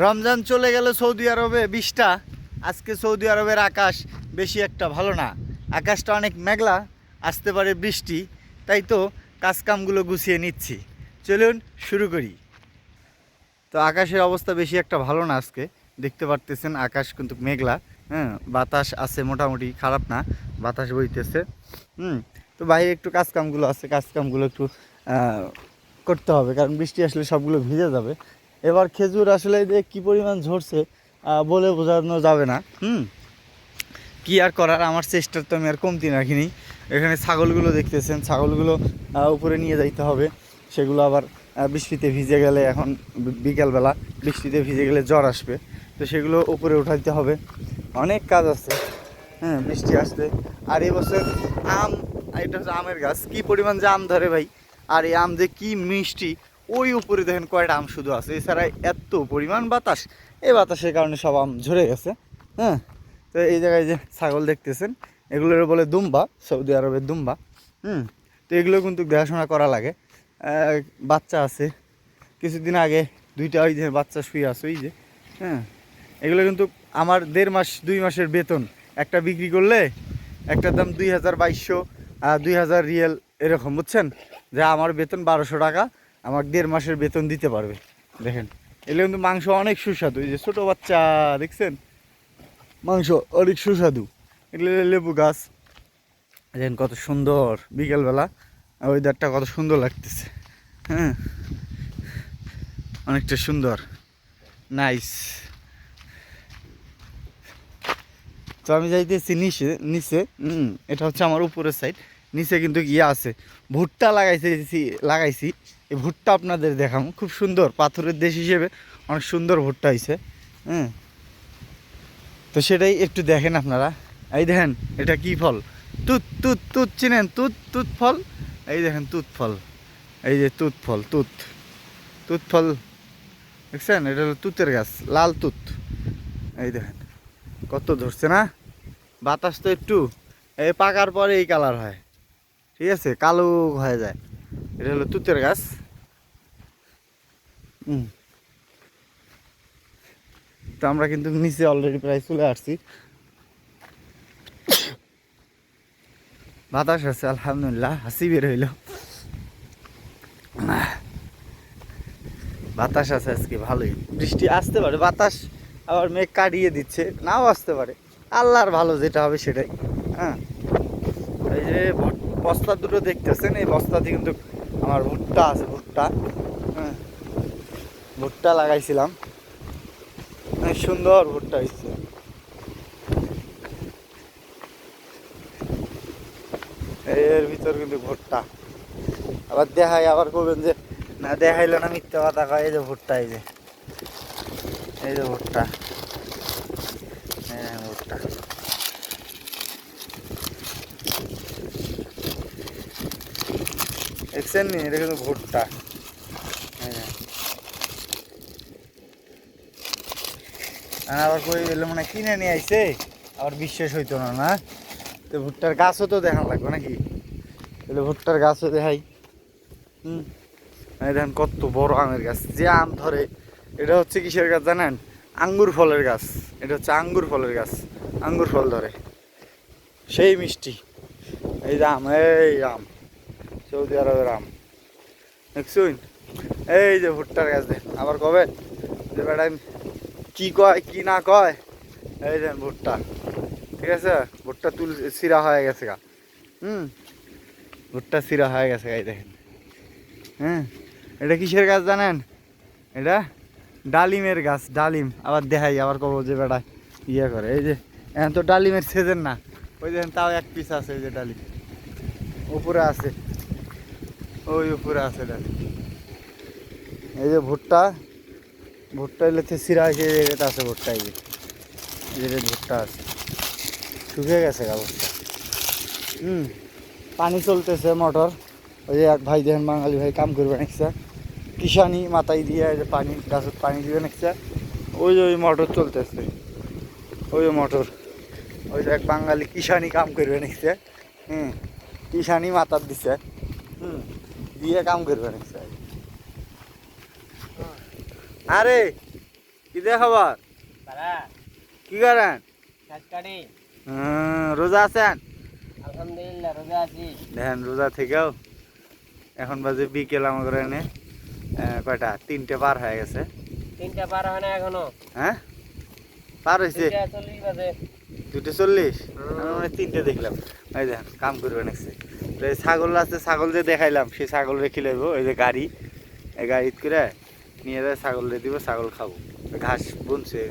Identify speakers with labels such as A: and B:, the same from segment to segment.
A: রমজান চলে গেল সৌদি আরবে বিশটা। আজকে সৌদি আরবের আকাশ বেশি একটা ভালো না। আকাশটা অনেক মেঘলা, আসতে পারে বৃষ্টি। তাই তো কাজকামগুলো গুছিয়ে নিচ্ছি। চলুন শুরু করি। তো আকাশের অবস্থা বেশি একটা ভালো না আজকে। দেখতে পারতেছেন আকাশ কিন্তু মেঘলা হ্যাঁ বাতাস আছে মোটামুটি, খারাপ না, বাতাস বইতেছে। হুম, তো বাইরে একটু কাজকামগুলো আছে, কাজকামগুলো একটু করতে হবে। কারণ বৃষ্টি আসলে সবগুলো ভিজে যাবে। এবার খেজুর আসলে কী পরিমাণ ঝরছে বলে বোঝানো যাবে না। হুম? কি আর করার? আমার চেষ্টার তো আমি আর কমতি রাখিনি। এখানে ছাগলগুলো দেখতেছেন, ছাগলগুলো উপরে নিয়ে যাইতে হবে। সেগুলো আবার বৃষ্টিতে ভিজে গেলে এখন বিকালবেলা বৃষ্টিতে ভিজে গেলে জ্বর আসবে। তো সেগুলো উপরে উঠাইতে হবে। অনেক কাজ আছে। হ্যাঁ বৃষ্টি আসতে আর এবছর আম, এটা হচ্ছে আমের গাছ। কি পরিমাণ যে আম ধরে ভাই? আর এই আম যে কি মিষ্টি। ওই উপরে দেখেন কয়টা আম শুধু আছে। এছাড়া এত পরিমাণ বাতাস। এই বাতাসের কারণে সব আম ঝরে গেছে হ্যাঁ? তো এই জায়গায় যে ছাগল দেখতেছেন, এগুলোর বলে দুম্বা, সৌদি আরবের দুম্বা, হুম? তো এগুলো কিন্তু দেখাশোনা করা লাগে। বাচ্চা আছে। কিছুদিন আগে দুইটা ওই যে বাচ্চা শুয়ে আছে, ওই যে হ্যাঁ? এগুলো কিন্তু আমার দেড় মাস, দুই মাসের বেতন। একটা বিক্রি করলে একটার দাম দুই হাজার বাইশশো দুই হাজার রিয়েল এরকম, বুঝছেন? যে আমার বেতন বারোশো টাকা আমার দেড় মাসের বেতন দিতে পারবে। দেখেন। এগুলো কিন্তু মাংস অনেক সুস্বাদু। এই যে ছোটো বাচ্চা, দেখছেন? মাংস অনেক সুস্বাদু। এগুলো লেবু গাছ। দেখেন কত সুন্দর বিকেলবেলা। ওয়েদারটা কত সুন্দর লাগতেছে। হ্যাঁ? অনেকটা সুন্দর। নাইস তো আমি যাইতেছি নিচে নিচে। হুম, এটা হচ্ছে আমার উপরের সাইড নিচে কিন্তু ইয়ে আছে। ভুট্টা লাগাইছি লাগাইছি। এই ভুট্টা আপনাদের দেখাম খুব সুন্দর, পাথরের দেশ হিসেবে অনেক সুন্দর ভুট্টা হয়েছে হ্যাঁ। তো সেটাই একটু দেখেন আপনারা। এই দেখেন, এটা কি ফল? তুত তুত তুত চিনেন? তুত তুত ফল? এই দেখেন, তুত ফল। এই যে তুত ফল, তুত। তুত ফল, দেখছেন? এটা হলো তুতের গাছ, লাল তুত। এই দেখেন, কত ধরছে না? বাতাস তো একটু, এই পাকার পরে এই কালার হয়। ঠিক আছে কালো হয়ে যায়। এটা হলো তুতের গাছ। তো আমরা কিন্তু নিচে অলরেডি প্রায় চলে আসছি। বাতাস আছে আলহামদুলিল্লাহ হাসি বের হইল। বাতাস আছে আজকে ভালোই। বৃষ্টি আসতে পারে বাতাস আবার মেঘ কাটিয়ে দিচ্ছে নাও আসতে পারে। আল্লাহর ভালো যেটা হবে সেটাই হ্যাঁ। এই যে বস্তা দুটো দেখতেছেন, এই বস্তাতে কিন্তু আমার ভুট্টা আছে, ভুট্টা। হ্যাঁ ভুট্টা লাগাইছিলাম। অনেক সুন্দর ভুট্টা হয়েছে এর ভিতর কিন্তু ভুট্টা। আবার দেখাই, আবার করবেন যে, না, দেখাইলো না, মিথ্যা কথা কয়, এই যে ভুট্টা, এই যে। এই যে ভুট্টা। হ্যাঁ ভুট্টা। দেখছেন এটা কিন্তু ভুট্টা। হ্যাঁ। আবার কই এলো মানে কিনে নিয়ে আইছে? আবার বিশ্বাস হইতো না না? তো ভুট্টার গাছও তো দেখান লাগবে নাকি? তাহলে ভুট্টার গাছও দেখাই। হুম? এই দেখেন কত বড় আমের গাছ। যে আম ধরে, এটা হচ্ছে কিসের গাছ জানেন? আঙ্গুর ফলের গাছ। এটা হচ্ছে আঙ্গুর ফলের গাছ। আঙ্গুর ফল ধরে। সেই মিষ্টি। এই যে আম, এই আম। সৌদি আরবের আম। দেখছুন এই যে ভুট্টার গাছ দেখ, আবার কবে? যে বেটা কী কয়, কি না কয়? এই দেন ভুট্টা। ঠিক আছে? ভুট্টা তুল, সিরা হয়ে গেছে গা। হুম? ভুট্টা সিরা হয়ে গেছে গাই দেখেন। হ্যাঁ? এটা কিসের গাছ জানেন? এটা ডালিমের গাছ, ডালিম। আবার দেখাই, আবার কব যে বেটা ইয়ে করে। এই যে এখন তো ডালিমের সিজন না। ওই দেখেন তাও এক পিস আছে ওই যে ডালিম। উপরে আছে। ওই উপরে আছে ডালিম এই যে ভুট্টা ভুট্টা এলেতে সিরা এটা আছে ভুট্টা, এই যে। ভুট্টা আছে। শুকিয়ে গেছে অবস্থা হুম, পানি চলতেছে মোটর। ওই যে এক ভাই দেখেন, বাঙালি ভাই কাম করবে নিচ্ছে কিষানি মাথায় দিয়ে যে পানি, গাছের পানি দিবে নাকছে ওই যে ওই মোটর চলতেছে। ওই মোটর। ওই যে এক বাঙালি কিষানি কাম করবে নিচ্ছে হুম, কিষানি মাথার দিছে। হুম। দিয়ে কাম করবে নিচ্ছে আরে কি দে খবর? কি করেন?
B: কাটি
A: রোজা আছেন?
B: আলহামদুলিল্লাহ রোজা আছি।
A: দেখেন রোজা থেকেও এখন বাজে বিকেল আমার এনে কয়টা? তিনটে পার হয়ে গেছে।
B: তিনটা পার হয় না এখনও।
A: হ্যাঁ? পার হয়েছে? দুটো চল্লিশ? আমি তিনটে দেখলাম। এই দেখেন কাম করবে নাকছে তো এই ছাগল আছে ছাগল যে দেখাইলাম সেই ছাগল রেখে লইব ওই যে গাড়ি। এই গাড়িত করে নিয়ে যায় ছাগল রে দিব ছাগল খাব। ঘাস বুনছে এই।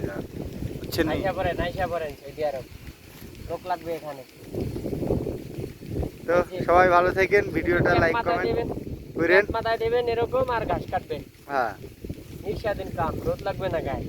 A: বুঝছেন তো সবাই ভালো থাকেন ভিডিওটা লাইক কমেন্ট করেন।
B: মাথায় দেবেন এরকম আর ঘাস কাটবেন।
A: হ্যাঁ।
B: নিঃস্বাধীন কাম রোদ লাগবে না গায়ে।